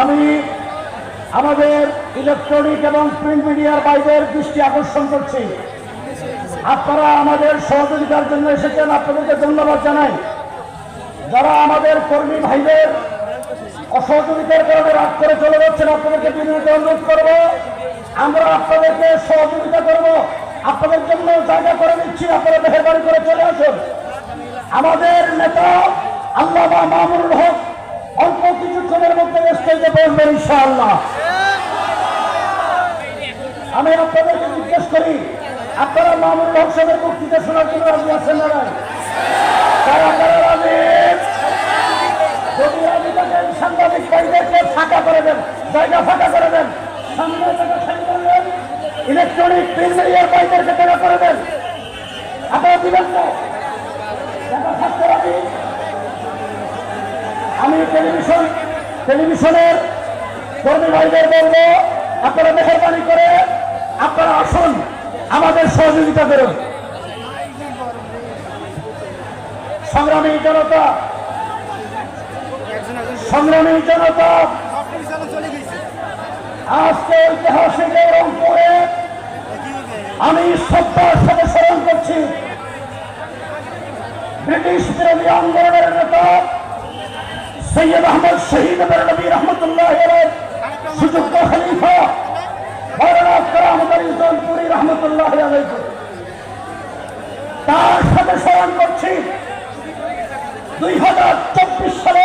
আমি আমাদের ইলেকট্রনিক এবং প্রিন্ট মিডিয়ার বাইরের দৃষ্টি আকর্ষণ করছি। আপনারা আমাদের সহযোগিতার জন্য এসেছেন, আপনাদেরকে ধন্যবাদ জানাই। যারা আমাদের কর্মী ভাইদের অসহযোগিতার কারণে রাগ করে চলে যাচ্ছেন, আপনাদেরকে বিনীত অনুরোধ করব। আমরা আপনাদেরকে সহযোগিতা করব। আপনাদের জন্য জায়গা করে দিচ্ছি আপনারা মেহরবানি করে চলে আসুন। আমাদের নেতা আল্লামা মামুনুল হক অল্প কিছুক্ষণের মধ্যে স্টেজে বসবেন ইনশাআল্লাহ। আমি আপনাদেরকে জিজ্ঞেস করি, আপনারা মামুনুল হক সাহেবের বক্তৃতা শোনার জন্য রাজি আছেন যদি রাজি থাকেন, সাংবাদিক ভাইদেরকে ফাঁকা করে দেন। জায়গা ফাঁকা ইলেকট্রনিক প্রিন্ট মিডিয়ার ভাইদেরকে টাকা করে দেন। আপনারা দিবেন রাজি আমি টেলিভিশন টেলিভিশনের কর্মী ভাইদের বলব, আপনারা মেহরবানি করে আপনারা আসুন, আমাদের সহযোগিতা করুন। সংগ্রামী জনতা সংগ্রামী জনতা আজকে ঐতিহাসিক রংপুরে আমি শ্রদ্ধার সাথে স্মরণ করছি। ব্রিটিশ বিরোধী আন্দোলনের নেতা সৈয়দ আহমদ শহীদ নবী রহমতুল্লাহ সুযোগ্য খলিফা তার সাথে স্মরণ করছি। দুই হাজার চব্বিশ সালের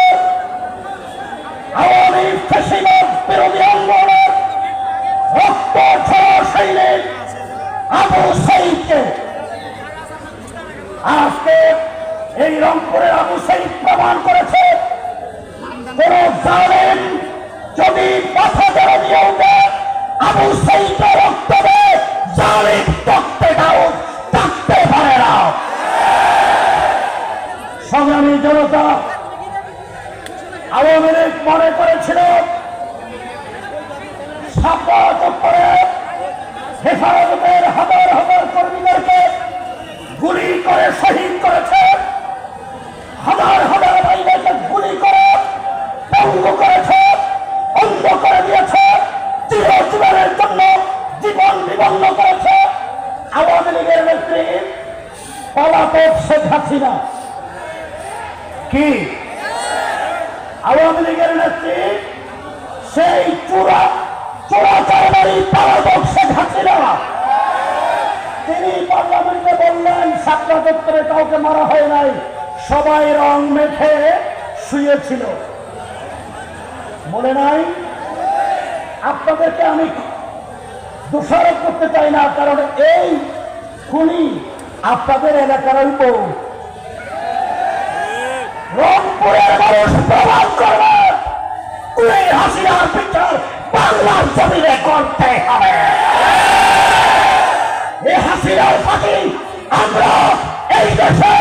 আবু সেই তিনি পার্লামেন্টে বললেন দপ্তরে কাউকে মারা হয় নাই, সবাই রং মেখে শুয়েছিল। মনে নাই? আপনাদেরকে আমি দোষারোপ করতে চাই না, কারণ এই খুনি আপনাদের এলাকার বউ রংপুরের মানুষ করবে। তুই হাসিনার বিচার বাংলার জমিনে করতে হবে। এই হাসিনার আমরা এই দেশে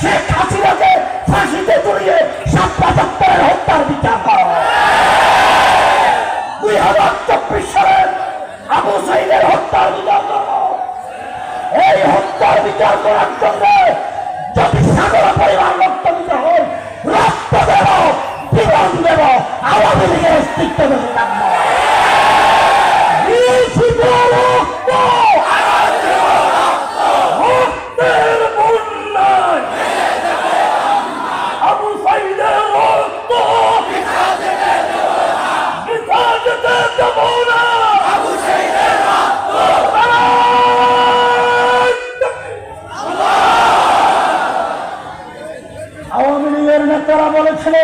শেখ হাসিনাকে ফাঁসিতে তুলিয়ে সাত পঁচাত্তরের হত্যার বিচার করো দুই হাজার চব্বিশ সালের আবু সাইদের হত্যার বিচার করো এই হত্যার বিচার করার জন্য যদি সাগর পরিবার রক্ত দিতে হয় রক্ত দেব জীবন দেব আওয়ামী লীগের অস্তিত্ব দেবে রক্ত রক্তের মূল্যায় আবু সাইদের রক্ত বৃথা যেতে দেব না আওয়ামী লীগের নেতারা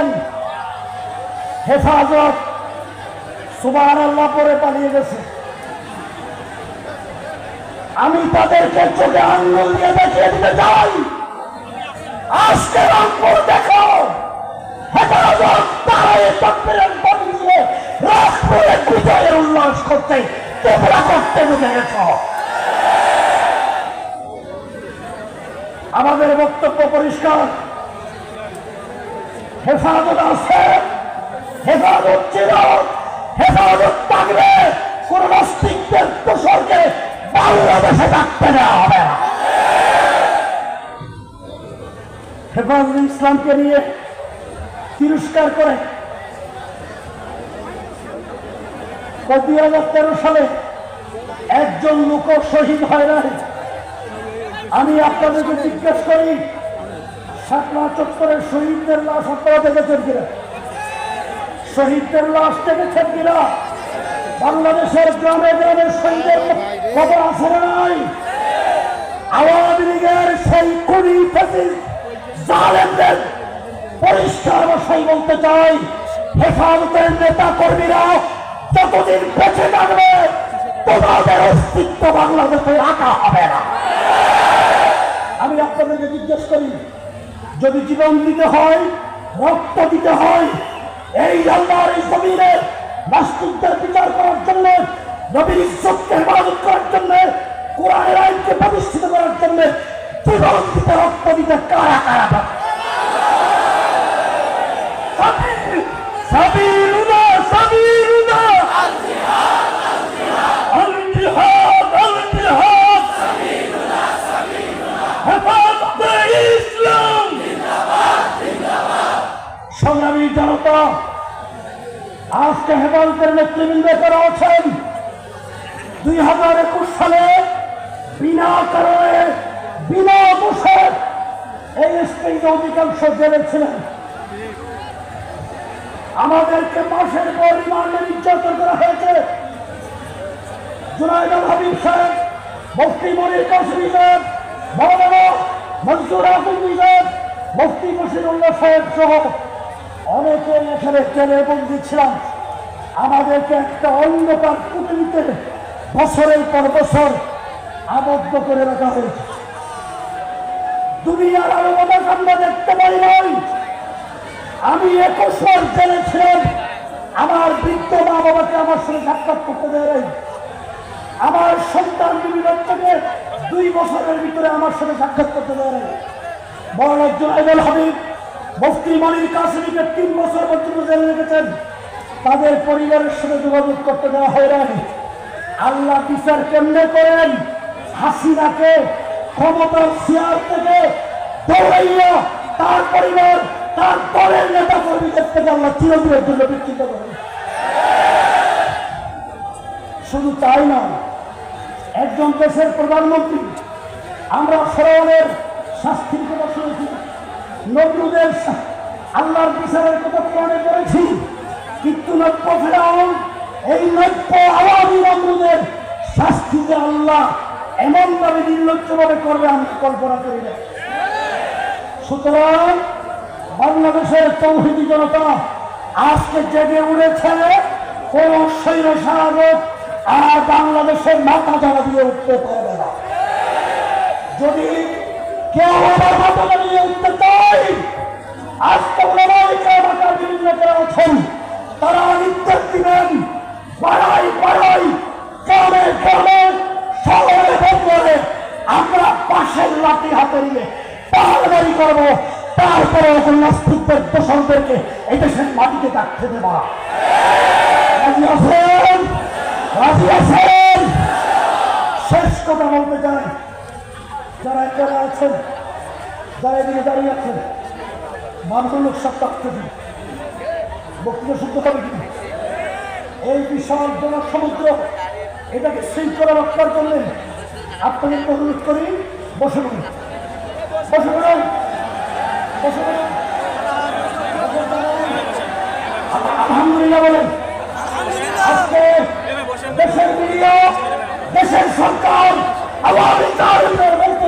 বলেছিলেন হেফাজত সুবাহ আল্লাহ পরে পালিয়ে গেছে। আমি তাদেরকে চোখে আঙ্গুল দিয়ে দেখিয়ে দিতে চাই। আজকে রংপুর দেখো, হেফাজত চক্রের বিজয়ের উল্লাস করতে, তোমরা করতে গেছ। আমাদের বক্তব্য পরিষ্কার। হেফাজত আছে, হেফাজত ছিল, হেফাজত থাকবে, কোন নাস্তিকদের দোষরকে বাংলাদেশে থাকতে দেওয়া হবে না। হেফাজত ইসলামকে নিয়ে তিরস্কার করে দুই হাজার তেরো সালে একজন লোক শহীদ হয় নাই। আমি আপনাদেরকে জিজ্ঞেস করি শাকলা চত্বরের শহীদদের লাশ আপনারা দেখেছেন কিনা? শহীদদের লাশ দেখেছেন কিনা? বাংলাদেশের গ্রামে গ্রামে শহীদের খবর আছে নাই? আওয়ামী লীগের সেই কুড়ি পরিষ্কার ভাষায় বলতে চাই, হেফাজতের নেতা কর্মীরা যতদিন বেঁচে থাকবে, তোমাদের অস্তিত্ব বাংলাদেশে রাখা হবে না। আমি আপনাদেরকে জিজ্ঞেস করি যদি জীবন দিতে হয়, রক্ত দিতে হয়, এই আল্লাহর এই জমিনে নাস্তিকদের বিচার করার জন্য, নবীর ইজ্জতকে হেফাজত করার জন্য, কোরআনের আইনকে প্রতিষ্ঠিত করার জন্য জীবন দিতে, রক্ত দিতে কারা কারা সাবির, সাবির- সংগ্রামী জনতা, আজকে হেফাজতের নেতৃবৃন্দ করা আছেন। দুই হাজার একুশ সালে বিনা কারণে, বিনা দোষে এই স্টেজে অধিকাংশ জেলে ছিলেন। আমাদেরকে মাসের পর রিমান্ডে নির্যাতন করা হয়েছে। জুনাইদ হাবিব সাহেব, মুফতি মনির কাসমি সাহেব মৌলানা মনসুর আবুল মিজাদ মুফতি বশিরুল্লাহ সাহেব সহ অনেকে এখানে জেলে বন্দি ছিলাম আমাদেরকে একটা অন্ধকার কুটলিতে বছরের পর বছর আবদ্ধ করে রাখা হয়েছে। দুনিয়ার আরও অনেক আমরা দেখতে পাই নাই। আমি একুশ মাস জেলে ছিলাম আমার বৃদ্ধ মা বাবাকে আমার সঙ্গে সাক্ষাৎ করতে দেয় আমার সন্তান বিবি বাচ্চাকে দুই বছরের ভিতরে আমার সাথে সাক্ষাৎ করতে দেয় বড় একজন আইদুল হাবিব মুফতি কাসিমিকে তিন বছর পর্যন্ত জেলে রেখেছেন। তাদের পরিবারের সাথে যোগাযোগ করতে দেওয়া হয় নাই। আল্লাহ বিচার কেমনে করেন? হাসিনাকে ক্ষমতার চেয়ার থেকে তার পরিবার, তার দলের নেতা কর্মীদের থেকে আল্লাহ চিরদিনের জন্য বিচ্ছিন্ন করেন। শুধু তাই না, একজন দেশের প্রধানমন্ত্রী, আমরা ফেরাউনের শাস্তির নবরুদের আল্লাহর বিচারের কথা কোরআনে পড়েছি কিন্তু নব্য ফেরাউন, এই নব্য আওয়ামী শাস্তি যে আল্লাহ এমন ভাবে নির্লজ্জভাবে করবে, আমি কল্পনা করি না। সুতরাং বাংলাদেশের তৌহিদি জনতা আজকে জেগে উঠেছে কোন শৈর সাগর আর বাংলাদেশের মাথা জানা দিয়ে উঠতে পারবে না। যদি কেউ আবার মাথা জানিয়ে উঠতে চাই? আজকে ওলামাইকে এলাকার বিভিন্ন যারা আছেন। তারা নির্দেশ দিবেন পাড়াই পাড়াই গ্রামে গ্রামে শহরে বন্দরে আমরা পাশের লাঠি হাতে নিয়ে শেষ কথা বলতে চাই। যারা এখানে আছেন, যারা এদিকে দাঁড়িয়ে আছেন মানুষগুলো সব থাকতে দিন বক্তব্য শুদ্ধ হবে কিনা এই বিশাল জনসমুদ্র এটাকে শৃঙ্খলা রক্ষার জন্য আপনাদের অনুরোধ করি, বসে পড়ুন। বসে পড়ুন। বসে পড়ুন। আলহামদুলিল্লাহ বলেন, আজকে দেশের মিডিয়া দেশের সরকার, আওয়ামী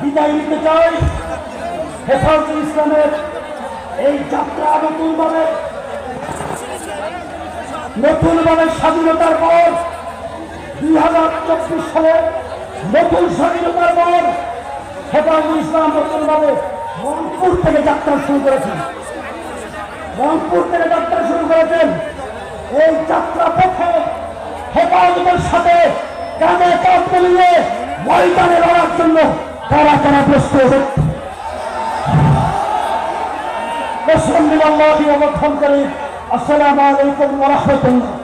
বিদায় নিতে চাই। হেফাজতুল ইসলামের এই যাত্রা নতুনভাবে নতুনভাবে স্বাধীনতার পর, দুই হাজার চব্বিশ সালে নতুন স্বাধীনতার পর হেফাজুল ইসলাম নতুনভাবে রংপুর থেকে যাত্রা শুরু করেছেন রংপুর থেকে যাত্রা শুরু করেছেন। এই যাত্রা পথে হেফাজতের সাথে কাঁধে কাঁধ মিলিয়ে ময়দানে লড়ার জন্য তারা তারা প্রস্তুত মুসলিম আল্লাহ অবক্ষণ করি আসসালামু আলাইকুম ওয়া রাহমাতুল্লাহ